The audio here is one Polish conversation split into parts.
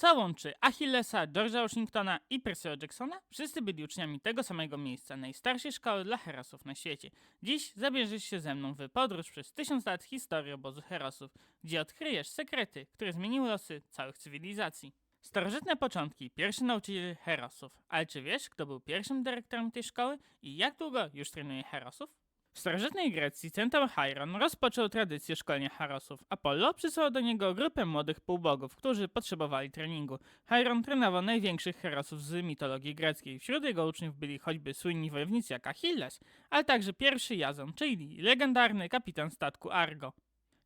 Co łączy Achillesa, George'a Washingtona i Percy'ego Jacksona? Wszyscy byli uczniami tego samego miejsca, najstarszej szkoły dla herosów na świecie. Dziś zabierzesz się ze mną w podróż przez tysiąc lat historii obozu herosów, gdzie odkryjesz sekrety, które zmieniły losy całych cywilizacji. Starożytne początki, pierwszy nauczyciel herosów. Ale czy wiesz, kto był pierwszym dyrektorem tej szkoły i jak długo już trenuje herosów? W starożytnej Grecji centaur Chiron rozpoczął tradycję szkolenia herosów. Apollo przysłał do niego grupę młodych półbogów, którzy potrzebowali treningu. Chiron trenował największych herosów z mitologii greckiej. Wśród jego uczniów byli choćby słynni wojownicy jak Achilles, ale także pierwszy Jazon, czyli legendarny kapitan statku Argo.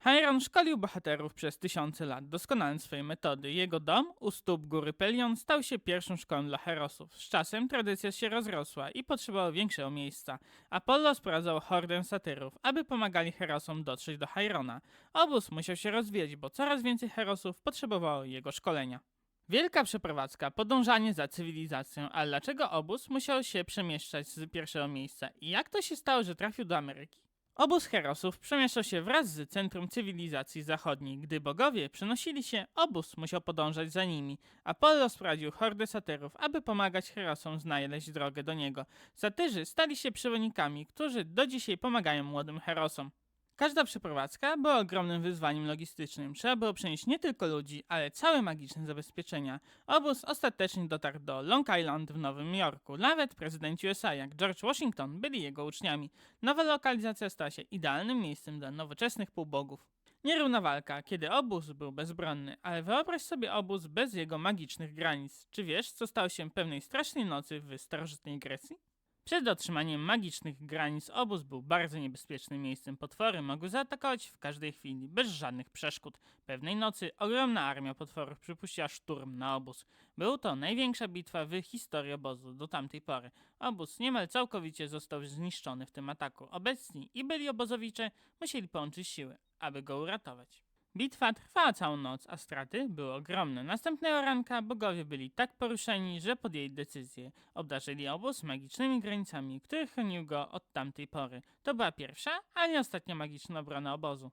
Chiron szkolił bohaterów przez tysiące lat, doskonaląc swoje metody. Jego dom u stóp góry Pelion stał się pierwszą szkołą dla herosów. Z czasem tradycja się rozrosła i potrzebowała większego miejsca. Apollo sprowadzał hordę satyrów, aby pomagali herosom dotrzeć do Chirona. Obóz musiał się rozwijać, bo coraz więcej herosów potrzebowało jego szkolenia. Wielka przeprowadzka, podążanie za cywilizacją, ale dlaczego obóz musiał się przemieszczać z pierwszego miejsca i jak to się stało, że trafił do Ameryki? Obóz herosów przemieszczał się wraz z centrum cywilizacji zachodniej. Gdy bogowie przenosili się, obóz musiał podążać za nimi. Apollo sprowadził hordę satyrów, aby pomagać herosom znaleźć drogę do niego. Satyrzy stali się przewodnikami, którzy do dzisiaj pomagają młodym herosom. Każda przeprowadzka była ogromnym wyzwaniem logistycznym. Trzeba było przenieść nie tylko ludzi, ale całe magiczne zabezpieczenia. Obóz ostatecznie dotarł do Long Island w Nowym Jorku. Nawet prezydenci USA jak George Washington byli jego uczniami. Nowa lokalizacja stała się idealnym miejscem dla nowoczesnych półbogów. Nierówna walka, kiedy obóz był bezbronny, ale wyobraź sobie obóz bez jego magicznych granic. Czy wiesz, co stało się pewnej strasznej nocy w starożytnej Grecji? Przed otrzymaniem magicznych granic obóz był bardzo niebezpiecznym miejscem. Potwory mogły zaatakować w każdej chwili, bez żadnych przeszkód. Pewnej nocy ogromna armia potworów przypuściła szturm na obóz. Był to największa bitwa w historii obozu do tamtej pory. Obóz niemal całkowicie został zniszczony w tym ataku. Obecni i byli obozowicze musieli połączyć siły, aby go uratować. Bitwa trwała całą noc, a straty były ogromne. Następnego ranka bogowie byli tak poruszeni, że podjęli decyzję. Obdarzyli obóz magicznymi granicami, które chronił go od tamtej pory. To była pierwsza, ale nie ostatnia magiczna obrona obozu.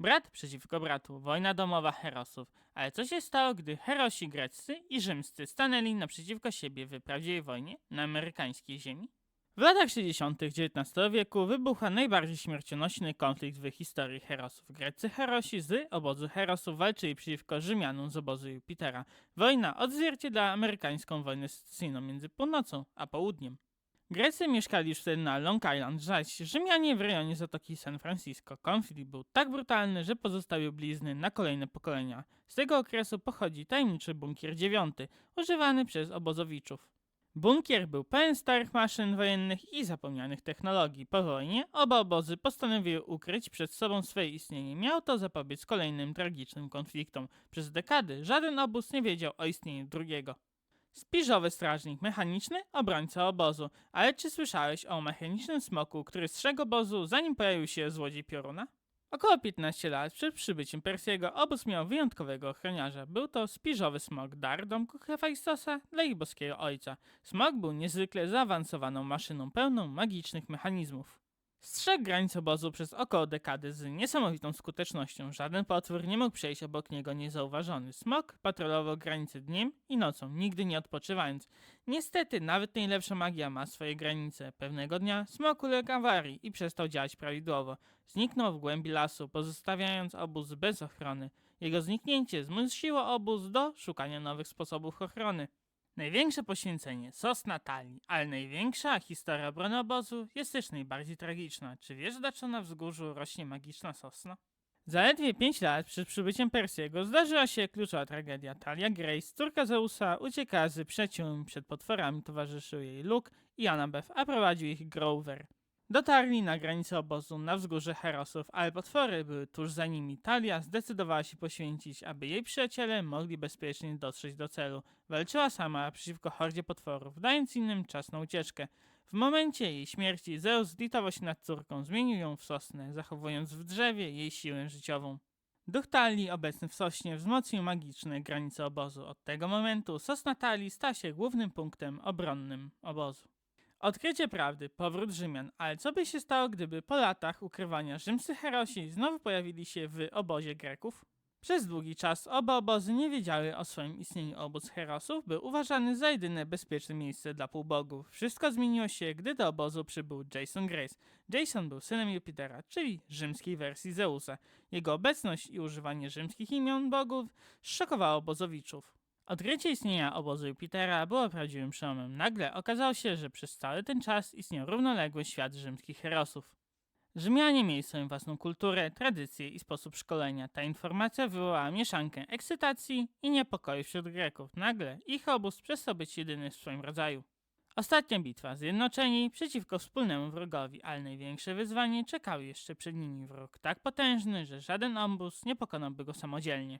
Brat przeciwko bratu, wojna domowa herosów. Ale co się stało, gdy herosi greccy i rzymscy stanęli naprzeciwko siebie w prawdziwej wojnie na amerykańskiej ziemi? W latach 60. XIX wieku wybucha najbardziej śmiercionośny konflikt w historii herosów. Greccy herosi z obozu herosów walczyli przeciwko Rzymianom z obozu Jupitera. Wojna odzwierciedla amerykańską wojnę secesyjną między północą a południem. Grecy mieszkali już wtedy na Long Island, zaś Rzymianie w rejonie Zatoki San Francisco. Konflikt był tak brutalny, że pozostawił blizny na kolejne pokolenia. Z tego okresu pochodzi tajemniczy bunkier dziewiąty, używany przez obozowiczów. Bunkier był pełen starych maszyn wojennych i zapomnianych technologii. Po wojnie oba obozy postanowiły ukryć przed sobą swoje istnienie. Miało to zapobiec kolejnym tragicznym konfliktom. Przez dekady żaden obóz nie wiedział o istnieniu drugiego. Spiżowy strażnik mechaniczny, obrońca obozu. Ale czy słyszałeś o mechanicznym smoku, który strzegł obozu zanim pojawił się złodziej pioruna? Około 15 lat przed przybyciem Persiego obóz miał wyjątkowego ochroniarza. Był to spiżowy smok, dar domku Hefajstosa dla ich boskiego ojca. Smok był niezwykle zaawansowaną maszyną pełną magicznych mechanizmów. Strzegł granic obozu przez około dekady z niesamowitą skutecznością. Żaden potwór nie mógł przejść obok niego niezauważony. Smok patrolował granice dniem i nocą, nigdy nie odpoczywając. Niestety, nawet najlepsza magia ma swoje granice. Pewnego dnia smok uległ awarii i przestał działać prawidłowo. Zniknął w głębi lasu, pozostawiając obóz bez ochrony. Jego zniknięcie zmusiło obóz do szukania nowych sposobów ochrony. Największe poświęcenie Sosna Talii, ale największa historia obrony obozu jest też najbardziej tragiczna. Czy wiesz, dlaczego na wzgórzu rośnie magiczna sosna? Zaledwie 5 lat przed przybyciem Persiego zdarzyła się kluczowa tragedia. Talia Grace, córka Zeusa, uciekała z przyjaciółmi przed potworami, towarzyszył jej Luke i Annabeth, a prowadził ich Grover. Dotarli na granicę obozu na wzgórze Herosów, ale potwory były tuż za nimi. Talia zdecydowała się poświęcić, aby jej przyjaciele mogli bezpiecznie dotrzeć do celu. Walczyła sama przeciwko hordzie potworów, dając innym czas na ucieczkę. W momencie jej śmierci Zeus zlitował się nad córką, zmienił ją w sosnę, zachowując w drzewie jej siłę życiową. Duch Talii obecny w Sośnie wzmocnił magiczne granice obozu. Od tego momentu Sosna Talii stała się głównym punktem obronnym obozu. Odkrycie prawdy, powrót Rzymian, ale co by się stało, gdyby po latach ukrywania rzymscy herosi znowu pojawili się w obozie Greków? Przez długi czas oba obozy nie wiedziały o swoim istnieniu. Obóz Herosów był uważany za jedyne bezpieczne miejsce dla półbogów. Wszystko zmieniło się, gdy do obozu przybył Jason Grace. Jason był synem Jupitera, czyli rzymskiej wersji Zeusa. Jego obecność i używanie rzymskich imion bogów szokowało obozowiczów. Odkrycie istnienia obozu Jupitera było prawdziwym przełomem. Nagle okazało się, że przez cały ten czas istniał równoległy świat rzymskich herosów. Rzymianie mieli swoją własną kulturę, tradycje i sposób szkolenia. Ta informacja wywołała mieszankę ekscytacji i niepokoju wśród Greków. Nagle ich obóz przestał być jedyny w swoim rodzaju. Ostatnia bitwa, zjednoczeni przeciwko wspólnemu wrogowi, ale największe wyzwanie czekały jeszcze przed nimi. Wróg tak potężny, że żaden obóz nie pokonałby go samodzielnie.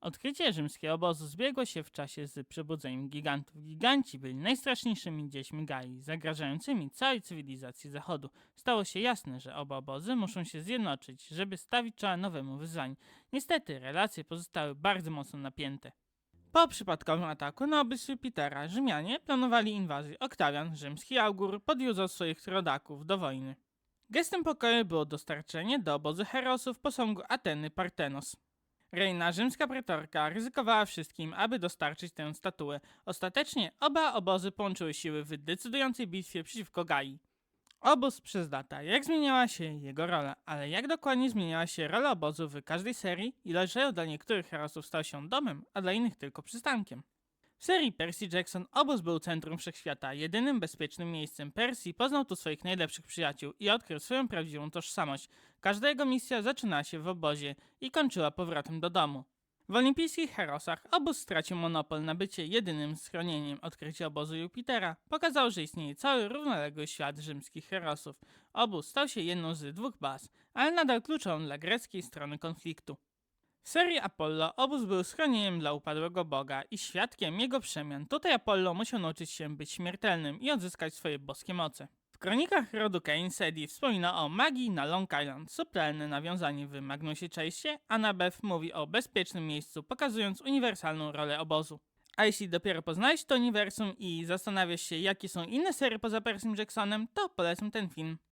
Odkrycie rzymskiego obozu zbiegło się w czasie z przebudzeniem gigantów. Giganci byli najstraszniejszymi dziećmi Gai, zagrażającymi całej cywilizacji Zachodu. Stało się jasne, że oba obozy muszą się zjednoczyć, żeby stawić czoła nowemu wyzwaniu. Niestety relacje pozostały bardzo mocno napięte. Po przypadkowym ataku na obóz Jupitera Rzymianie planowali inwazję. Oktawian, rzymski augur, podjudzał swoich rodaków do wojny. Gestem pokoju było dostarczenie do obozu Herosów posągu Ateny Partenos. Reina, rzymska pretorka, ryzykowała wszystkim, aby dostarczyć tę statuę. Ostatecznie oba obozy połączyły siły w decydującej bitwie przeciwko Gai. Obóz przez lata. Jak zmieniała się jego rola, ale jak dokładnie zmieniała się rola obozu w każdej serii i dlaczego dla niektórych herosów stał się domem, a dla innych tylko przystankiem. W serii Percy Jackson obóz był centrum wszechświata, jedynym bezpiecznym miejscem. Percy poznał tu swoich najlepszych przyjaciół i odkrył swoją prawdziwą tożsamość. Każda jego misja zaczynała się w obozie i kończyła powrotem do domu. W olimpijskich herosach obóz stracił monopol na bycie jedynym schronieniem. Odkrycie obozu Jupitera pokazało, że istnieje cały równoległy świat rzymskich herosów. Obóz stał się jedną z dwóch baz, ale nadal kluczową dla greckiej strony konfliktu. Serii Apollo obóz był schronieniem dla upadłego boga i świadkiem jego przemian. Tutaj Apollo musiał nauczyć się być śmiertelnym i odzyskać swoje boskie moce. W kronikach rodu Kane Sedi wspomina o magii na Long Island, subtelne nawiązanie w Magnusie Chase'ie, a na Beth mówi o bezpiecznym miejscu, pokazując uniwersalną rolę obozu. A jeśli dopiero poznałeś to uniwersum i zastanawiasz się, jakie są inne serie poza Percym Jacksonem, to polecam ten film.